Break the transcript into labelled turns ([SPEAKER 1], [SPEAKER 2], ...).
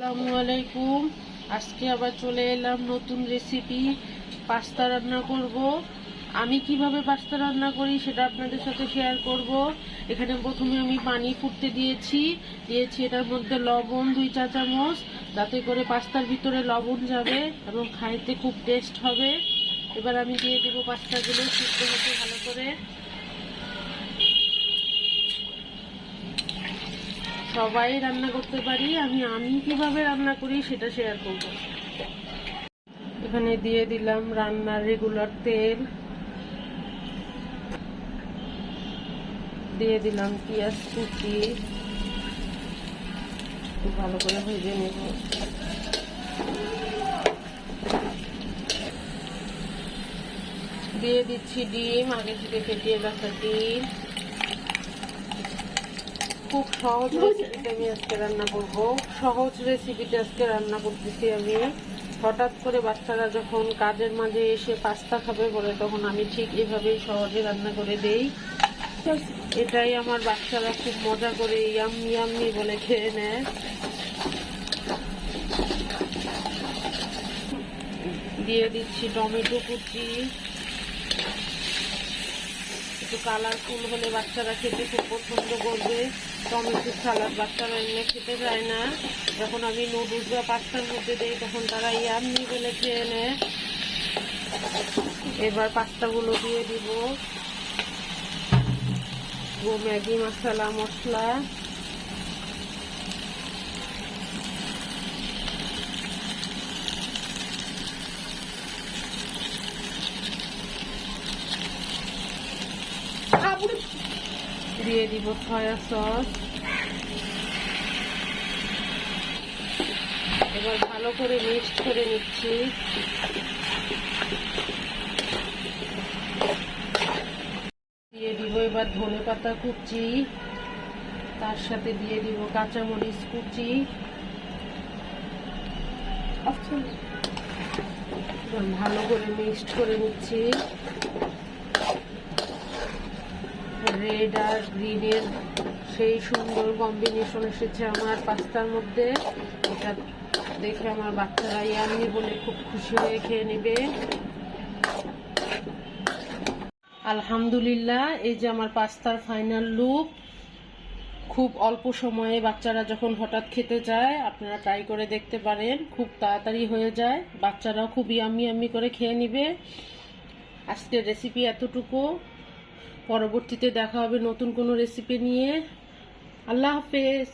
[SPEAKER 1] আসসালামু আলাইকুম। আজকে আবার চলে এলাম নতুন রেসিপি পাস্তা রান্না করব। আমি কীভাবে পাস্তা রান্না করি সেটা আপনাদের সাথে শেয়ার করব। এখানে প্রথমে আমি পানি ফুটতে দিয়েছি। দিয়েছি এটার মধ্যে লবণ, দুই চা চামচ। যাতে করে পাস্তার ভিতরে লবণ যাবে এবং খাইতে খুব টেস্ট হবে। এবার আমি দিয়ে দেবো পাস্তাগুলো সিদ্ধ হতে ভালো করে। সবাই রান্না করতে পারি, আমি আমি কীভাবে রান্না করি সেটা শেয়ার করব। এখানে দিয়ে দিলাম রান্নার রেগুলার তেল। দিয়ে দিলাম পেঁয়াজ কুচি। ভালো করে ভেজে নেব। দিয়ে দিচ্ছি ডিম, আগে থেকে ফেটিয়ে রাখা ডিম। খুব সহজ রেসিপিতে আমি আজকে রান্না করব। সহজ রেসিপিতে আজকে রান্না করতেছি আমি। হঠাৎ করে বাচ্চারা যখন কাজের মাঝে এসে পাস্তা খাবে বলে, তখন আমি ঠিক এভাবেই সহজে রান্না করে দেই। এটাই আমার বাচ্চারা খুব মজা করে ইয়াম্মি ইয়াম্মি বলে খেয়ে নেয়। দিয়ে দিচ্ছি টমেটো কুচি। একটু কালারফুল হলে বাচ্চারা খেতে খুব পছন্দ করবে। টমেটো সালাদ বাচ্চারা এমনি খেতে চায় না। যখন আমি নুডলস বা পাস্তার মধ্যে দিই, তখন তারা ইয়ামনি বলে খেয়ে নেয়। এবার পাস্তাগুলো দিয়ে দিব। ও ম্যাগি মশলা মশলা। দিয়ে দিব সয়া সস এবার ভালো করে মিক্সড করে নিচ্ছি। দিয়ে দিব এবার ধনে পাতা কুচি। তার সাথে দিয়ে দিব কাঁচামরিচ কুচি। ভালো করে মিক্সড করে নিচ্ছি। রেড আর গ্রিনের সেই সুন্দর কম্বিনেশন এসেছে আমার পাস্তার মধ্যে। এটা দেখে আমার বাচ্চারা ইয়ামি বলে খুব খুশি হয়ে খেয়ে নেবে। আলহামদুলিল্লাহ, এই যে আমার পাস্তার ফাইনাল লুক খুব অল্প সময়ে বাচ্চারা যখন হঠাৎ খেতে চায় আপনারা ট্রাই করে দেখতে পারেন, খুব তাড়াতাড়ি হয়ে যায়। বাচ্চারাও খুব ইয়ামি ইয়ামি করে খেয়ে নিবে। আজকের রেসিপি এতটুকু। পরবর্তীতে দেখা হবে নতুন কোনো রেসিপি নিয়ে। আল্লাহ হাফেজ।